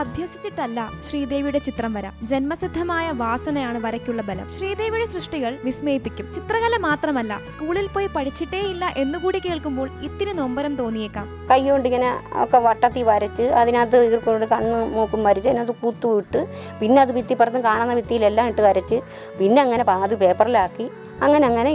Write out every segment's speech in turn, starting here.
അഭ്യസിച്ചിട്ടല്ല ശ്രീദേവിയുടെ ചിത്രം വര. ജന്മസിദ്ധമായ വാസനയാണ് വരയ്ക്കുള്ള ബലം. ശ്രീദേവിയുടെ സൃഷ്ടികൾ വിസ്മയിപ്പിക്കും. ചിത്രകല മാത്രമല്ല സ്കൂളിൽ പോയി പഠിച്ചിട്ടേയില്ല എന്നുകൂടി കേൾക്കുമ്പോൾ ഇത്തിരി നൊമ്പരം തോന്നിയേക്കാം. കൈകൊണ്ട് ഇങ്ങനെ ഒക്കെ വട്ടത്തിൽ വരച്ച് അതിനകത്ത് ഇവർക്കൊണ്ട് കണ്ണ് മൂക്കും വരച്ച് അതിനകത്ത് കൂത്തുവിട്ട് പിന്നെ അത് ഭിത്തിപ്പുറത്തും കാണുന്ന ഭിത്തിയിലെല്ലാം ഇട്ട് വരച്ച് പിന്നെ അങ്ങനെ അത് പേപ്പറിലാക്കി അങ്ങനെ അങ്ങനെ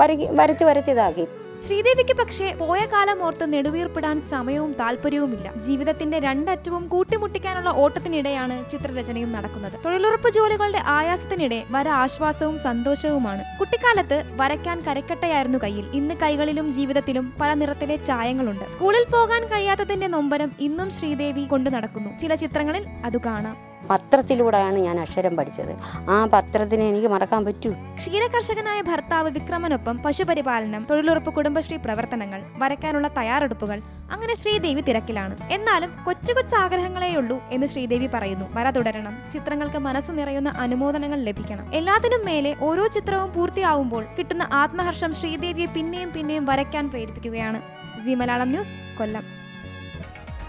വരയ്ക്ക് വരച്ച് വരച്ച് ഇതാക്കി ശ്രീദേവിക്ക് പക്ഷേ പോയ കാലം ഓർത്ത് നെടുവീർപ്പിടാൻ സമയവും താല്പര്യവുമില്ല. ജീവിതത്തിന്റെ രണ്ടറ്റവും കൂട്ടിമുട്ടിക്കാനുള്ള ഓട്ടത്തിനിടെയാണ് ചിത്രരചനയും നടക്കുന്നത്. തൊഴിലുറപ്പ് ജോലികളുടെ ആയാസത്തിനിടെ വര ആശ്വാസവും സന്തോഷവുമാണ്. കുട്ടിക്കാലത്ത് വരയ്ക്കാൻ കരക്കട്ടയായിരുന്നു കയ്യിൽ. ഇന്ന് കൈകളിലും ജീവിതത്തിലും പല നിറത്തിലെ ചായങ്ങളുണ്ട്. സ്കൂളിൽ പോകാൻ കഴിയാത്തതിന്റെ നൊമ്പരം ഇന്നും ശ്രീദേവി കൊണ്ടു നടക്കുന്നു. ചില ചിത്രങ്ങളിൽ അത് കാണാം. പത്രത്തിലൂടെയാണ് ഞാൻ അക്ഷരം പഠിച്ചത്. ആ പത്രത്തിനെ എനിക്ക് മറക്കാൻ പറ്റൂ. ക്ഷീരകർഷകനായ ഭർത്താവ് വിക്രമനൊപ്പം പശുപരിപാലനം തൊഴിലുറപ്പ് കുടുംബശ്രീ പ്രവർത്തനങ്ങൾ വരയ്ക്കാനുള്ള തയ്യാറെടുപ്പുകൾ അങ്ങനെ ശ്രീദേവി തിരക്കിലാണ്. എന്നാലും കൊച്ചു കൊച്ചു ആഗ്രഹങ്ങളേയുള്ളൂ എന്ന് ശ്രീദേവി പറയുന്നു. വര തുടരണം. ചിത്രങ്ങൾക്ക് മനസ്സു നിറയുന്ന അനുമോദനങ്ങൾ ലഭിക്കണം. എല്ലാത്തിനും മേലെ ഓരോ ചിത്രവും പൂർത്തിയാവുമ്പോൾ കിട്ടുന്ന ആത്മഹർഷം ശ്രീദേവിയെ പിന്നെയും പിന്നെയും വരയ്ക്കാൻ പ്രേരിപ്പിക്കുകയാണ്. ജി മലയാളം ന്യൂസ് കൊല്ലം.